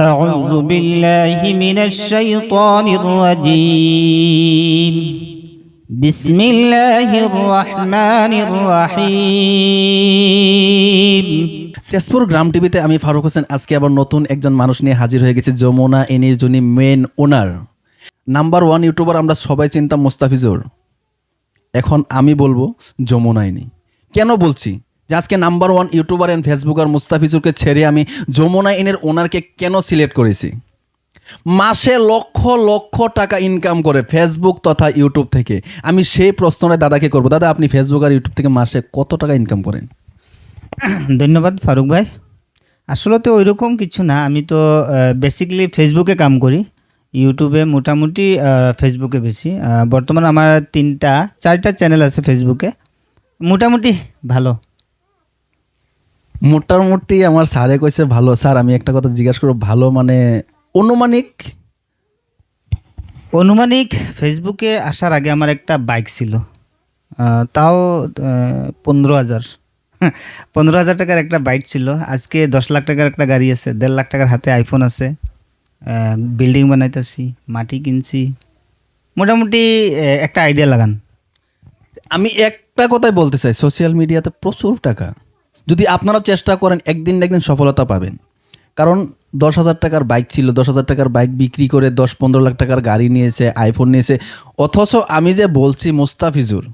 أعوذ بالله من الشيطان الرجيم بسم الله الرحمن الرحيم তেজপুর গ্রাম টিভিতে আমি ফারুক হোসেন আজকে আবার নতুন একজন মানুষ নিয়ে হাজির হয়ে গেছি যমুনা এনির যিনি মেন ওনার নাম্বার ওয়ান ইউটিউবার আমরা সবাই চিনতাম মুস্তাফিজুর এখন আমি বলবো যমুনা এনি কেন বলছি যে আজকে number one YouTuber and Facebooker মুস্তাফিজুরকে ছেড়ে আমি যমুনা এনের ওনারকে কেন সিলেক্ট করেছি? মাসে লক্ষ লক্ষ টাকা ইনকাম করে ফেসবুক তথা ইউটিউব থেকে। আমি সেই প্রশ্নটা দাদাকে করব। দাদা, আপনি ফেসবুক আর ইউটিউব থেকে মাসে কত টাকা ইনকাম করেন? ধন্যবাদ, ফারুক ভাই। আসলে তো ওইরকম কিছু না। আমি তো বেসিক্যালি ফেসবুকে কাম করি। ইউটিউবে মোটামুটি ফেসবুকে বেশি। বর্তমানে আমার তিনটা, চারটা চ্যানেল আছে ফেসবুকে মোটামুটি ভালো। মোটামুটি আমার স্যারে কইছে ভালো স্যার আমি একটা কথা জিজ্ঞাসা করব ভালো মানে অনুমানিক? অনুমানিক ফেসবুকে আসার আগে আমার একটা বাইক ছিল। তাও পনেরো হাজার। পনেরো হাজার টাকার একটা বাইক ছিল। আজকে দশ লাখ টাকার একটা গাড়ি আছে দেড় লাখ টাকার হাতে আইফোন আছে। বিল্ডিং বানাইতেছি মাটি কিনছি। মোটামুটি একটা আইডিয়া লাগান। আমি একটা কথাই বলতে চাই সোশ্যাল মিডিয়াতে প্রচুর টাকা। যদি আপনারা চেষ্টা করেন, একদিন না একদিন সফলতা পাবেন। কারণ দশ হাজার টাকার বাইক ছিল, দশ হাজার টাকার বাইক বিক্রি করে দশ পনেরো লাখ টাকার গাড়ি নিয়েছে আইফোন নিয়েছে। অথচ আমি যে বলছি মোস্তাফিজুর,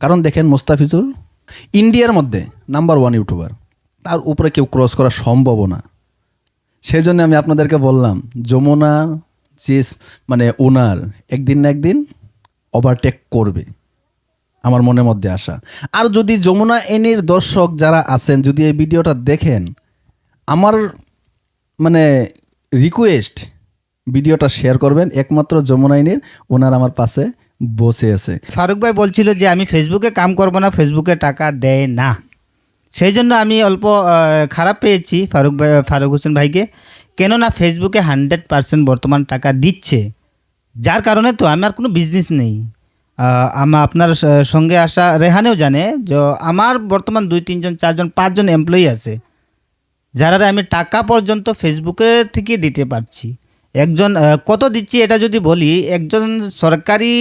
কারণ দেখেন মোস্তাফিজুর ইন্ডিয়ার মধ্যে নাম্বার ওয়ান ইউটিউবার তার উপরে কেউ ক্রস করা সম্ভব না। সেই জন্য আমি আপনাদেরকে বললাম যমুনা যে মানে ওনার একদিন না একদিন ওভারটেক করবে। আমার মনের মধ্যে আসা। আর যদি যমুনা এনির দর্শক যারা আছেন, যদি এই ভিডিওটা দেখেন, আমার মানে রিকোয়েস্ট ভিডিওটা শেয়ার করবেন। একমাত্র যমুনা এনির, ওনার আমার পাশে বসে আছে। ফারুক ভাই বলছিল যে, আমি ফেসবুকে কাম করব না ফেসবুকে টাকা দেয় না। সেই জন্য আমি অল্প খারাপ পেয়েছি ফারুক ভাই, ফারুক হোসেন ভাইকে। কেননা ফেসবুকে হান্ড্রেড পার্সেন্ট বর্তমান টাকা দিচ্ছে। যার কারণে তো আমার কোনো বিজনেস নেই। আমার আপনার সঙ্গে আসা রেহানেও জানে যে আমার বর্তমান দুই, তিনজন, চারজন, পাঁচজন এমপ্লয়ি আছে। যারা আমি টাকা পর্যন্ত ফেসবুকে থেকে দিতে পারছি। একজন কত দিচ্ছি এটা যদি বলি, একজন সরকারি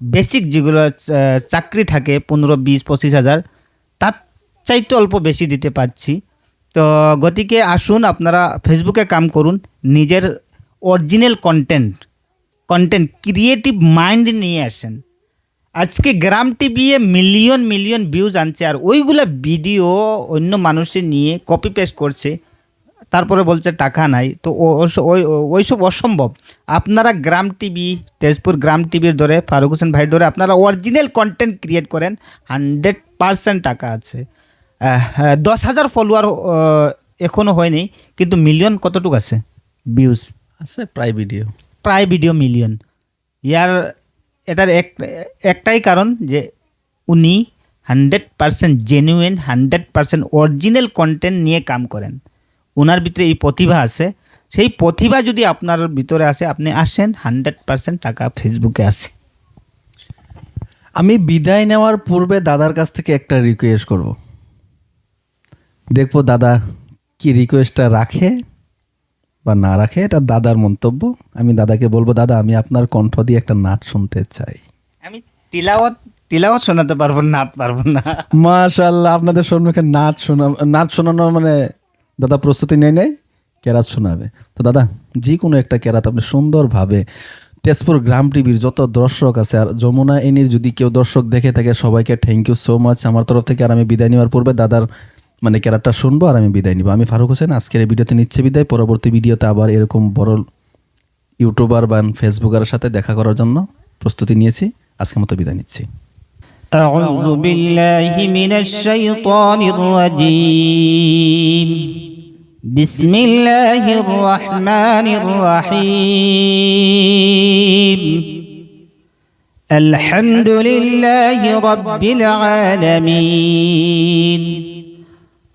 বেসিক যেগুলো চাকরি থাকে পনেরো, বিশ, পঁচিশ হাজার, তার চাইতে অল্প বেশি দিতে পারছি। তো গতিকে আসুন, আপনারা ফেসবুকে কাম করুন। নিজের original content content creative mind নিয়ে আসেন। আজকে গ্রাম টিভি মিলিয়ন মিলিয়ন ভিউজ আনছে আর ওইগুলা ভিডিও অন্য মানুষে নিয়ে কপি পেস্ট করছে তারপরে বলছে টাকা নাই তো ওইসব অসম্ভব। আপনারা গ্রাম টিভি তেজপুর গ্রাম টিভির ধরে ফারুক হোসেন ভাই ধরে আপনারা অরিজিনাল কন্টেন্ট ক্রিয়েট করেন হান্ড্রেড পারসেন্ট টাকা আছে। হ্যাঁ, দশ হাজার ফলোয়ার এখনও হয়নি কিন্তু মিলিয়ন কতটুকু আছে? ভিউজ আছে প্রায় ভিডিও প্রায় ভিডিও মিলিয়ন ইয়ার এটার এক, একটাই কারণ যে উনি hundred percent genuine, hundred percent original content নিয়ে কাম করেন। ওনার ভিতরে এই প্রতিভা আছে। সেই প্রতিভা যদি আপনার ভিতরে আসে, আপনি আসেন, হান্ড্রেড পারসেন্ট টাকা ফেসবুকে আসে। আমি বিদায় নেওয়ার পূর্বে দাদার কাছ থেকে একটা রিকোয়েস্ট করব। দেখব দাদা কি রিকোয়েস্টটা রাখে। বা না রাখে এটা দাদার মন্তব্য। আমি দাদাকে বলব দাদা আমি আপনার কণ্ঠ দিয়ে একটা নাচ শুনতে চাই। আমি তিলাওয়াত তিলাওয়াত শোনাতে পারব না পারব না। মাশাল্লাহ আপনাদের সম্মুখে নাচ শোনা নাচ শোনানোর মানে দাদা প্রস্তুতি নেই নেই কেরাত শোনাবে। তো দাদা যে কোনো একটা কেরাত আপনি সুন্দরভাবে তেজপুর গ্রাম টিভির যত দর্শক আছে আর যমুনা এনির যদি কেউ দর্শক দেখে থাকে সবাইকে থ্যাংক ইউ সো মাচ আমার তরফ থেকে আর আমি বিদায় নেওয়ার পূর্বে দাদার মানে কেরাতটা শুনবো আর আমি বিদায় নিব আমি ফারুক হোসেন আজকের এই ভিডিওতে নিচ্ছে বিদায় পরবর্তী ভিডিওতে আবার এরকম বড় ইউটিউবার বা ফেসবুকারের সাথে দেখা করার জন্য প্রস্তুতি নিয়েছি আজকের মতো বিদায় নিচ্ছি أعوذ بالله من الشيطان الرجيم بسم الله الرحمن الرحيم الحمد لله رب العالمين